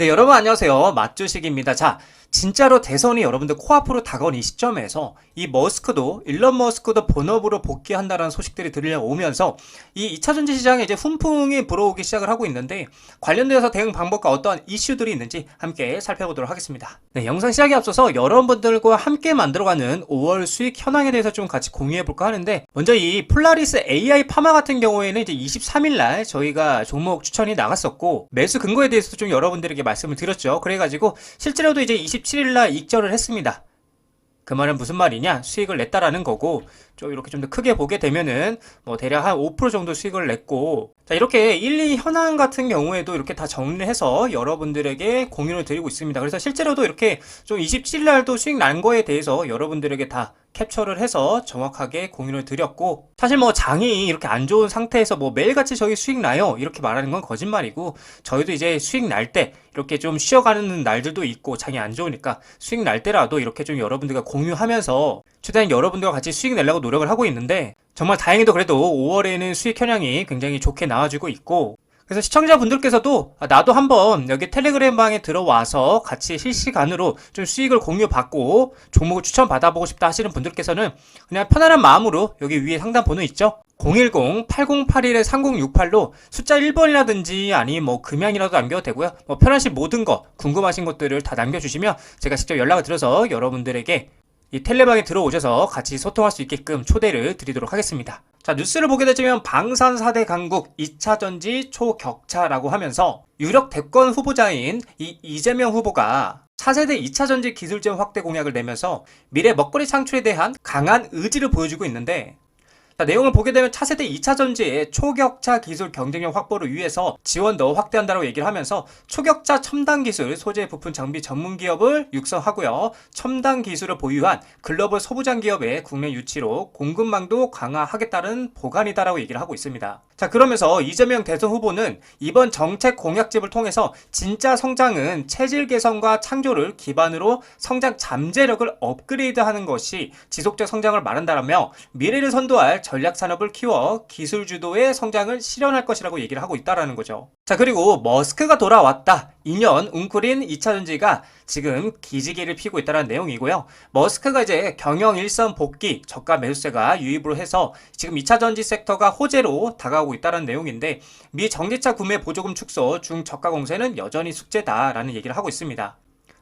네, 여러분 안녕하세요. 맛주식입니다. 자, 진짜로 대선이 여러분들 코앞으로 다가온 이 시점에서 이 머스크도 일론 머스크도 본업으로 복귀한다라는 소식들이 들려오면서 이 2차 전지 시장에 이제 훈풍이 불어오기 시작을 하고 있는데 관련돼서 대응 방법과 어떠한 이슈들이 있는지 함께 살펴보도록 하겠습니다. 네, 영상 시작에 앞서서 여러분들과 함께 만들어가는 5월 수익 현황에 대해서 좀 같이 공유해 볼까 하는데 먼저 이 폴라리스 AI 파마 같은 경우에는 이제 23일 날 저희가 종목 추천이 나갔었고 매수 근거에 대해서도 좀 여러분들에게 말씀을 드렸죠. 그래가지고 실제로도 이제 27일 날 익절을 했습니다. 그 말은 무슨 말이냐? 수익을 냈다라는 거고, 좀 이렇게 좀 더 크게 보게 되면은, 뭐, 대략 한 5% 정도 수익을 냈고, 자, 이렇게 1, 2 현황 같은 경우에도 이렇게 다 정리를 해서 여러분들에게 공유를 드리고 있습니다. 그래서 실제로도 이렇게 좀 27일날도 수익 난 거에 대해서 여러분들에게 다 캡처를 해서 정확하게 공유를 드렸고 사실 뭐 장이 이렇게 안 좋은 상태에서 뭐 매일같이 저희 수익 나요. 이렇게 말하는 건 거짓말이고 저희도 이제 수익 날 때 이렇게 좀 쉬어가는 날들도 있고 장이 안 좋으니까 수익 날 때라도 이렇게 좀 여러분들과 공유하면서 최대한 여러분들과 같이 수익 내려고 노력을 하고 있는데 정말 다행히도 그래도 5월에는 수익 현황이 굉장히 좋게 나와주고 있고 그래서 시청자분들께서도 아, 나도 한번 여기 텔레그램 방에 들어와서 같이 실시간으로 좀 수익을 공유받고 종목을 추천 받아보고 싶다 하시는 분들께서는 그냥 편안한 마음으로 여기 위에 상단 번호 있죠? 010-8081-3068로 숫자 1번이라든지 아니 뭐 금양이라도 남겨도 되고요. 뭐 편하신 모든 거 궁금하신 것들을 다 남겨주시면 제가 직접 연락을 드려서 여러분들에게 이 텔레방에 들어오셔서 같이 소통할 수 있게끔 초대를 드리도록 하겠습니다. 자, 뉴스를 보게 되면 방산 4대 강국 2차 전지 초격차라고 하면서 유력 대권 후보자인 이 이재명 후보가 차세대 2차 전지 기술점 확대 공약을 내면서 미래 먹거리 창출에 대한 강한 의지를 보여주고 있는데 자, 내용을 보게 되면 차세대 2차 전지의 초격차 기술 경쟁력 확보를 위해서 지원도 확대한다고 얘기를 하면서 초격차 첨단 기술 소재 부품 장비 전문 기업을 육성하고요. 첨단 기술을 보유한 글로벌 소부장 기업의 국내 유치로 공급망도 강화하겠다는 보관이다라고 얘기를 하고 있습니다. 자, 그러면서 이재명 대선 후보는 이번 정책 공약집을 통해서 진짜 성장은 체질 개선과 창조를 기반으로 성장 잠재력을 업그레이드 하는 것이 지속적 성장을 말한다라며 미래를 선도할 전략 산업을 키워 기술 주도의 성장을 실현할 것이라고 얘기를 하고 있다라는 거죠. 자, 그리고 머스크가 돌아왔다. 2년 웅크린 2차 전지가 지금 기지개를 피고 있다는 내용이고요. 머스크가 이제 경영 일선 복귀, 저가 매수세가 유입으로 해서 지금 2차 전지 섹터가 호재로 다가오고 있다는 내용인데 미 전기차 구매 보조금 축소 중 저가 공세는 여전히 숙제다라는 얘기를 하고 있습니다.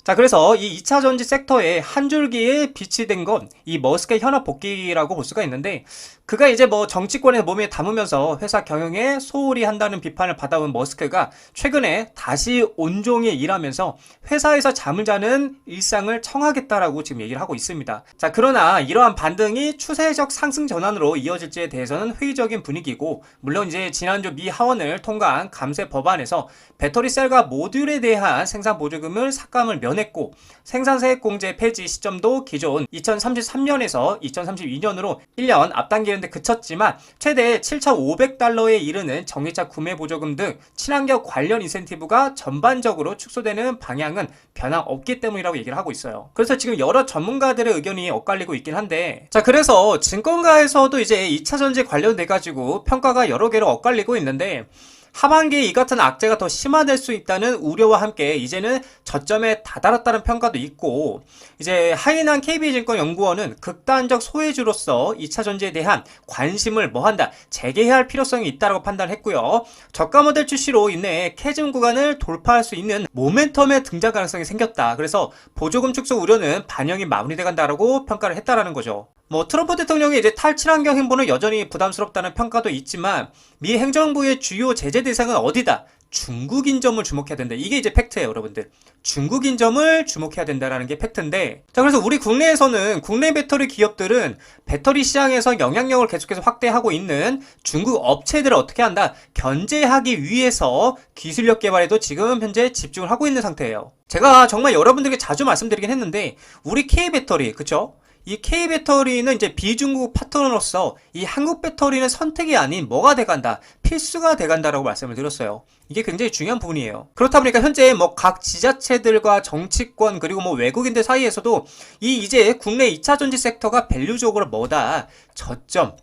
자, 그래서 이 2차 전지 섹터에 한 줄기에 빛이 된 건 이 머스크의 현업 복귀라고 볼 수가 있는데 그가 이제 뭐 정치권에 몸에 담으면서 회사 경영에 소홀히 한다는 비판을 받아온 머스크가 최근에 다시 온종일 일하면서 회사에서 잠을 자는 일상을 청하겠다라고 지금 얘기를 하고 있습니다. 자, 그러나 이러한 반등이 추세적 상승 전환으로 이어질지에 대해서는 회의적인 분위기고 물론 이제 지난주 미 하원을 통과한 감세 법안에서 배터리 셀과 모듈에 대한 생산 보조금을 삭감을 면 전했고 생산세액 공제 폐지 시점도 기존 2033년에서 2032년으로 1년 앞당기는 데 그쳤지만 최대 7,500달러에 이르는 전기차 구매 보조금 등 친환경 관련 인센티브가 전반적으로 축소되는 방향은 변화 없기 때문이라고 얘기를 하고 있어요. 그래서 지금 여러 전문가들의 의견이 엇갈리고 있긴 한데 자 그래서 증권가에서도 이제 2차 전지 관련돼 가지고 평가가 여러 개로 엇갈리고 있는데 하반기에 이 같은 악재가 더 심화될 수 있다는 우려와 함께 이제는 저점에 다다랐다는 평가도 있고 이제 하이난 KB증권 연구원은 극단적 소외주로서 2차 전지에 대한 관심을 뭐한다 재개해야 할 필요성이 있다고 판단했고요. 저가 모델 출시로 인해 캐즘 구간을 돌파할 수 있는 모멘텀의 등장 가능성이 생겼다. 그래서 보조금 축소 우려는 반영이 마무리돼 간다라고 평가를 했다라는 거죠. 뭐 트럼프 대통령의 이제 탈친환경 행보는 여전히 부담스럽다는 평가도 있지만 미 행정부의 주요 제재 대상은 어디다? 중국인 점을 주목해야 된다. 이게 이제 팩트예요, 여러분들. 중국인 점을 주목해야 된다라는 게 팩트인데, 자 그래서 우리 국내에서는 국내 배터리 기업들은 배터리 시장에서 영향력을 계속해서 확대하고 있는 중국 업체들을 어떻게 한다? 견제하기 위해서 기술력 개발에도 지금 현재 집중을 하고 있는 상태예요. 제가 정말 여러분들에게 자주 말씀드리긴 했는데, 우리 K 배터리, 그쵸? 이 K 배터리는 이제 비중국 파트너로서 이 한국 배터리는 선택이 아닌 뭐가 돼간다, 필수가 돼간다라고 말씀을 드렸어요. 이게 굉장히 중요한 부분이에요. 그렇다 보니까 현재 뭐 각 지자체들과 정치권 그리고 뭐 외국인들 사이에서도 이 이제 국내 2차 전지 섹터가 밸류적으로 뭐다, 저점,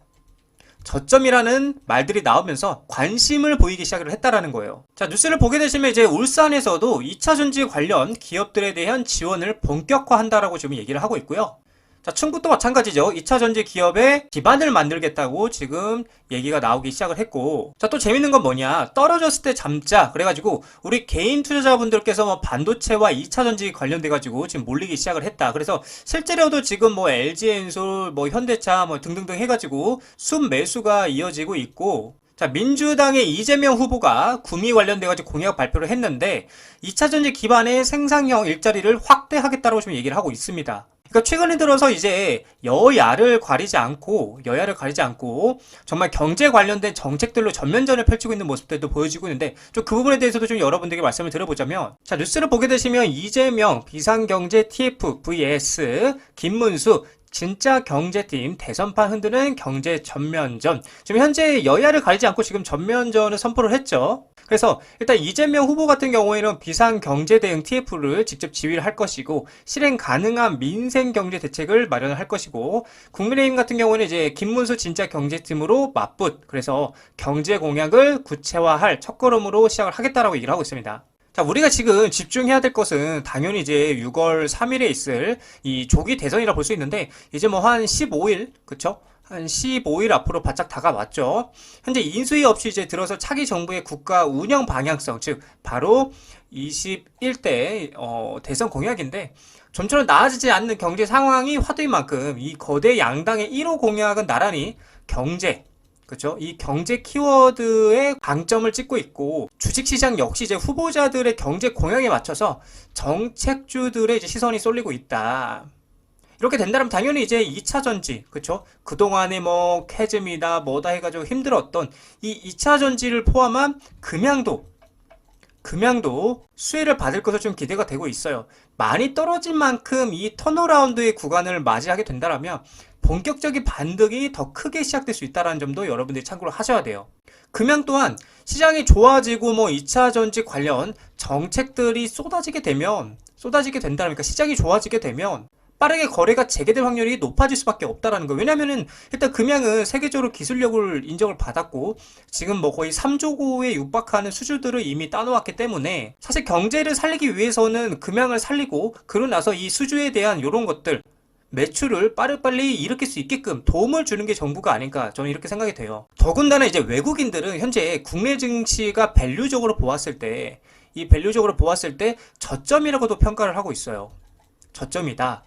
저점이라는 말들이 나오면서 관심을 보이기 시작을 했다라는 거예요. 자, 뉴스를 보게 되시면 이제 울산에서도 2차 전지 관련 기업들에 대한 지원을 본격화한다라고 지금 얘기를 하고 있고요. 자, 충북도 마찬가지죠. 2차 전지 기업의 기반을 만들겠다고 지금 얘기가 나오기 시작을 했고. 자, 또 재밌는 건 뭐냐. 떨어졌을 때 잠자. 그래가지고, 우리 개인 투자자분들께서 뭐 반도체와 2차 전지 관련돼가지고 지금 몰리기 시작을 했다. 그래서 실제로도 지금 뭐 LG엔솔, 뭐 현대차, 뭐 등등등 해가지고 순 매수가 이어지고 있고, 자, 민주당의 이재명 후보가 구미 관련돼가지고 공약 발표를 했는데, 2차 전지 기반의 생산형 일자리를 확대하겠다고 지금 얘기를 하고 있습니다. 그러니까 최근에 들어서 이제 여야를 가리지 않고 여야를 가리지 않고 정말 경제 관련된 정책들로 전면전을 펼치고 있는 모습들도 보여지고 있는데 좀 그 부분에 대해서도 좀 여러분들에게 말씀을 드려보자면 자 뉴스를 보게 되시면 이재명 비상경제 TF vs 김문수 진짜 경제팀 대선판 흔드는 경제 전면전. 지금 현재 여야를 가리지 않고 지금 전면전을 선포를 했죠. 그래서 일단 이재명 후보 같은 경우에는 비상 경제 대응 TF를 직접 지휘를 할 것이고 실행 가능한 민생 경제 대책을 마련을 할 것이고 국민의힘 같은 경우는 이제 김문수 진짜 경제팀으로 맞붙 그래서 경제 공약을 구체화할 첫걸음으로 시작을 하겠다라고 얘기를 하고 있습니다. 자, 우리가 지금 집중해야 될 것은 당연히 이제 6월 3일에 있을 이 조기 대선이라 볼 수 있는데 이제 뭐 한 15일, 그쵸? 한 15일 앞으로 바짝 다가왔죠. 현재 인수위 없이 이제 들어서 차기 정부의 국가 운영 방향성, 즉 바로 21대 어, 대선 공약인데 좀처럼 나아지지 않는 경제 상황이 화두인 만큼 이 거대 양당의 1호 공약은 나란히 경제, 그렇죠? 이 경제 키워드에 방점을 찍고 있고 주식시장 역시 이제 후보자들의 경제 공약에 맞춰서 정책주들의 이제 시선이 쏠리고 있다. 이렇게 된다면 당연히 이제 2차 전지, 그쵸? 그동안에 뭐, 캐즘이다, 뭐다 해가지고 힘들었던 이 2차 전지를 포함한 금양도, 금양도 수혜를 받을 것으로 좀 기대가 되고 있어요. 많이 떨어진 만큼 이 턴어라운드의 구간을 맞이하게 된다면 본격적인 반등이 더 크게 시작될 수 있다는 점도 여러분들이 참고를 하셔야 돼요. 금양 또한 시장이 좋아지고 뭐 2차 전지 관련 정책들이 쏟아지게 되면 쏟아지게 된다면 그러니까 시장이 좋아지게 되면 빠르게 거래가 재개될 확률이 높아질 수밖에 없다라는 거예요. 왜냐면은 일단 금양은 세계적으로 기술력을 인정을 받았고 지금 뭐 거의 3조고에 육박하는 수주들을 이미 따놓았기 때문에 사실 경제를 살리기 위해서는 금양을 살리고 그러고 나서 이 수주에 대한 이런 것들 매출을 빠르빨리 일으킬 수 있게끔 도움을 주는 게 정부가 아닌가 저는 이렇게 생각이 돼요. 더군다나 이제 외국인들은 현재 국내 증시가 밸류적으로 보았을 때 이 밸류적으로 보았을 때 저점이라고도 평가를 하고 있어요. 저점이다.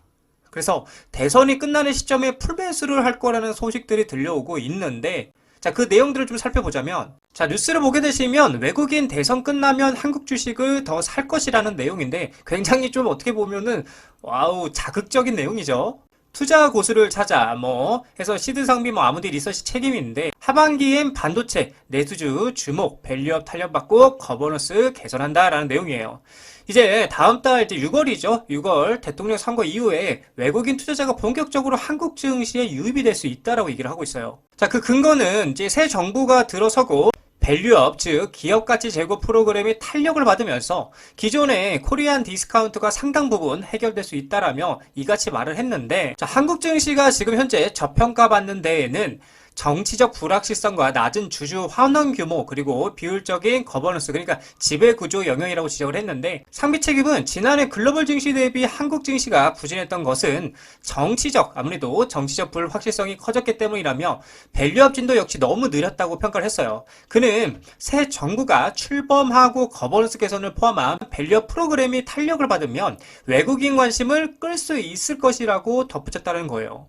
그래서 대선이 끝나는 시점에 풀매수를 할 거라는 소식들이 들려오고 있는데 자, 그 내용들을 좀 살펴보자면 자, 뉴스를 보게 되시면 외국인 대선 끝나면 한국 주식을 더 살 것이라는 내용인데 굉장히 좀 어떻게 보면은 와우, 자극적인 내용이죠. 투자 고수를 찾아 뭐 해서 시드 상비 뭐 아무리 리서치 책임인데 하반기엔 반도체 내수주 주목 밸류업 탄력받고 거버넌스 개선한다라는 내용이에요. 이제 다음 달 이제 6월이죠. 6월 대통령 선거 이후에 외국인 투자자가 본격적으로 한국 증시에 유입이 될 수 있다라고 얘기를 하고 있어요. 자, 그 근거는 이제 새 정부가 들어서고 밸류업, 즉 기업 가치 제고 프로그램이 탄력을 받으면서 기존의 코리안 디스카운트가 상당 부분 해결될 수 있다라며 이같이 말을 했는데 자, 한국 증시가 지금 현재 저평가 받는 데에는 정치적 불확실성과 낮은 주주 환원 규모 그리고 비율적인 거버넌스 그러니까 지배 구조 영역이라고 지적을 했는데 상비 책임은 지난해 글로벌 증시 대비 한국 증시가 부진했던 것은 정치적 아무래도 정치적 불확실성이 커졌기 때문이라며 밸류업 진도 역시 너무 느렸다고 평가를 했어요. 그는 새 정부가 출범하고 거버넌스 개선을 포함한 밸류업 프로그램이 탄력을 받으면 외국인 관심을 끌 수 있을 것이라고 덧붙였다는 거예요.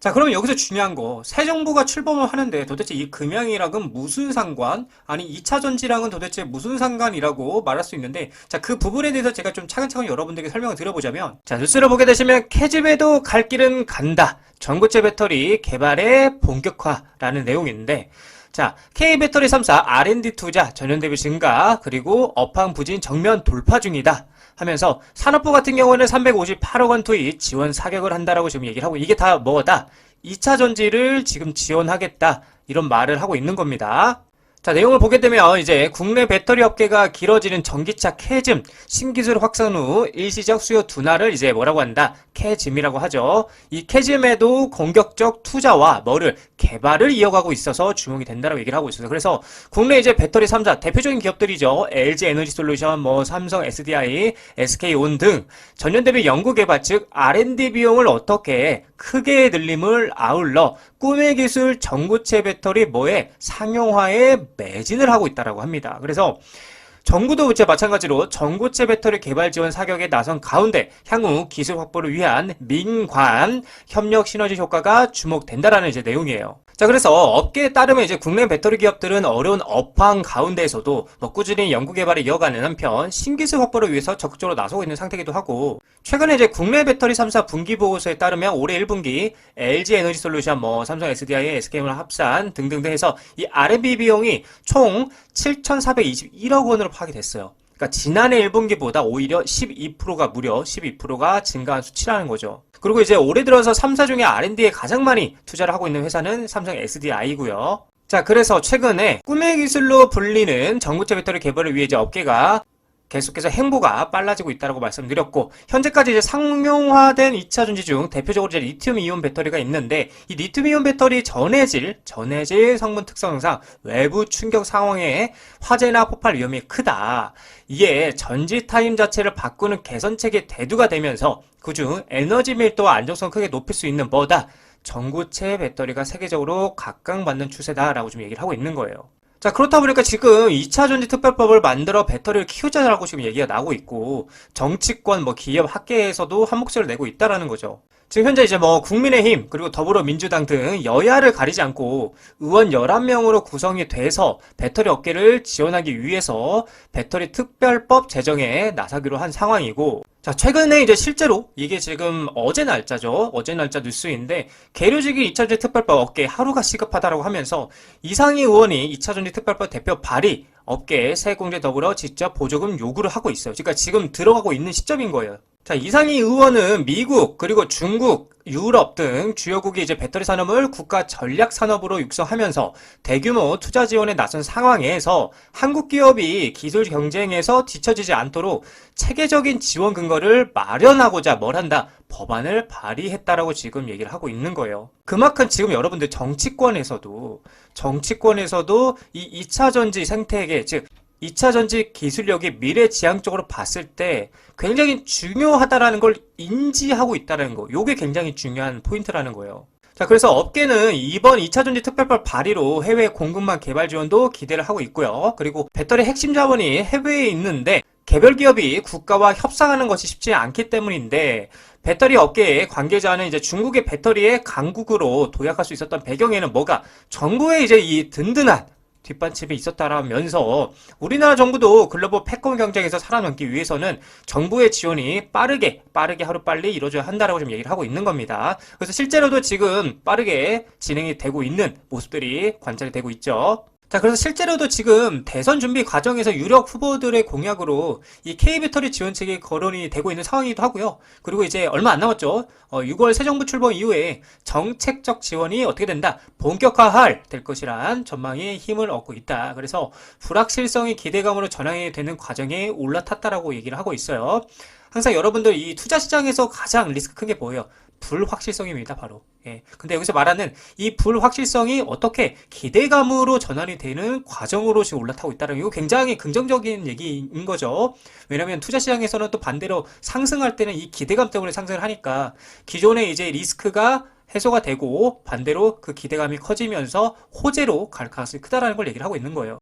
자, 그러면 여기서 중요한 거. 새 정부가 출범을 하는데 도대체 이 금양이랑은 무슨 상관? 아니, 2차 전지랑은 도대체 무슨 상관이라고 말할 수 있는데, 자, 그 부분에 대해서 제가 좀 차근차근 여러분들에게 설명을 드려보자면, 자, 뉴스를 보게 되시면 캐집에도 갈 길은 간다. 전고체 배터리 개발의 본격화라는 내용인데, 자, K배터리 3사 R&D 투자 전년 대비 증가, 그리고 업황 부진 정면 돌파 중이다. 하면서 산업부 같은 경우는 358억 원 투입 지원 사격을 한다라고 지금 얘기를 하고 이게 다 뭐다? 2차 전지를 지금 지원하겠다. 이런 말을 하고 있는 겁니다. 자, 내용을 보게 되면 이제 국내 배터리 업계가 길어지는 전기차 캐즘, 신기술 확산 후 일시적 수요 둔화를 이제 뭐라고 한다? 캐즘이라고 하죠. 이 캐즘에도 공격적 투자와 뭐를 개발을 이어가고 있어서 주목이 된다라고 얘기를 하고 있어요. 그래서 국내 이제 배터리 3사 대표적인 기업들이죠. LG 에너지 솔루션, 뭐 삼성 SDI, SK온 등 전년 대비 연구 개발 즉 R&D 비용을 어떻게 크게 늘림을 아울러 꿈의 기술 전구체 배터리 뭐에 상용화에 매진을 하고 있다라고 합니다. 그래서 정부도 이제 마찬가지로 전고체 배터리 개발 지원 사격에 나선 가운데 향후 기술 확보를 위한 민관 협력 시너지 효과가 주목된다라는 이제 내용이에요. 자, 그래서 업계에 따르면 이제 국내 배터리 기업들은 어려운 업황 가운데에서도 뭐 꾸준히 연구 개발을 이어가는 한편 신기술 확보를 위해서 적극적으로 나서고 있는 상태이기도 하고 최근에 이제 국내 배터리 3사 분기 보고서에 따르면 올해 1분기 LG 에너지 솔루션, 뭐 삼성 SDI, SK물 합산 등등등 해서 이 R&D 비용이 총 7,421억 원으로 파악이 됐어요. 그러니까 지난해 1분기보다 오히려 12%가 무려 12%가 증가한 수치라는 거죠. 그리고 이제 올해 들어서 3사 중에 R&D에 가장 많이 투자를 하고 있는 회사는 삼성 SDI고요. 자, 그래서 최근에 꿈의 기술로 불리는 전구체 배터리 개발을 위해 이제 업계가 계속해서 행보가 빨라지고 있다고 말씀드렸고 현재까지 이제 상용화된 2차 전지 중 대표적으로 이제 리튬 이온 배터리가 있는데 이 리튬 이온 배터리 전해질 전해질 성분 특성상 외부 충격 상황에 화재나 폭발 위험이 크다. 이게 전지 타임 자체를 바꾸는 개선책의 대두가 되면서 그중 에너지 밀도와 안정성 크게 높일 수 있는 뭐다. 전구체 배터리가 세계적으로 각광받는 추세다라고 좀 얘기를 하고 있는 거예요. 자, 그렇다 보니까 지금 2차 전지 특별법을 만들어 배터리를 키우자라고 지금 얘기가 나오고 있고, 정치권, 뭐 기업, 학계에서도 한 목소리를 내고 있다라는 거죠. 지금 현재 이제 뭐 국민의힘, 그리고 더불어민주당 등 여야를 가리지 않고 의원 11명으로 구성이 돼서 배터리 업계를 지원하기 위해서 배터리 특별법 제정에 나서기로 한 상황이고, 자, 최근에 이제 실제로 이게 지금 어제 날짜죠. 어제 날짜 뉴스인데 계류직이 2차 전지 특별법 업계 하루가 시급하다라고 하면서 이상희 의원이 2차 전지 특별법 대표 발의 업계에 세공제 더불어 직접 보조금 요구를 하고 있어요. 그러니까 지금 들어가고 있는 시점인 거예요. 자, 이상희 의원은 미국, 그리고 중국, 유럽 등 주요국이 이제 배터리 산업을 국가 전략 산업으로 육성하면서 대규모 투자 지원에 나선 상황에서 한국 기업이 기술 경쟁에서 뒤처지지 않도록 체계적인 지원 근거를 마련하고자 뭘 한다? 법안을 발의했다라고 지금 얘기를 하고 있는 거예요. 그만큼 지금 여러분들 정치권에서도 정치권에서도 이 2차 전지 생태계 즉 2차 전지 기술력이 미래 지향적으로 봤을 때 굉장히 중요하다라는 걸 인지하고 있다는 거. 요게 굉장히 중요한 포인트라는 거예요. 자, 그래서 업계는 이번 2차 전지 특별법 발의로 해외 공급망 개발 지원도 기대를 하고 있고요. 그리고 배터리 핵심 자원이 해외에 있는데 개별 기업이 국가와 협상하는 것이 쉽지 않기 때문인데 배터리 업계의 관계자는 이제 중국의 배터리의 강국으로 도약할 수 있었던 배경에는 뭐가 정부의 이제 이 든든한 뒷받침이 있었다라면서 우리나라 정부도 글로벌 패권 경쟁에서 살아남기 위해서는 정부의 지원이 빠르게 빠르게 하루빨리 이루어져야 한다라고 좀 얘기를 하고 있는 겁니다. 그래서 실제로도 지금 빠르게 진행이 되고 있는 모습들이 관찰이 되고 있죠. 자, 그래서 실제로도 지금 대선 준비 과정에서 유력 후보들의 공약으로 이 K배터리 지원책이 거론이 되고 있는 상황이기도 하고요. 그리고 이제 얼마 안 남았죠. 어, 6월 새 정부 출범 이후에 정책적 지원이 어떻게 된다? 본격화할 될 것이란 전망이 힘을 얻고 있다. 그래서 불확실성이 기대감으로 전환이 되는 과정에 올라탔다라고 얘기를 하고 있어요. 항상 여러분들 이 투자 시장에서 가장 리스크 큰 게 뭐예요? 불확실성입니다, 바로. 예. 근데 여기서 말하는 이 불확실성이 어떻게 기대감으로 전환이 되는 과정으로 지금 올라타고 있다는 이거 굉장히 긍정적인 얘기인 거죠. 왜냐면 투자 시장에서는 또 반대로 상승할 때는 이 기대감 때문에 상승을 하니까 기존의 이제 리스크가 해소가 되고 반대로 그 기대감이 커지면서 호재로 갈 가능성이 크다라는 걸 얘기를 하고 있는 거예요.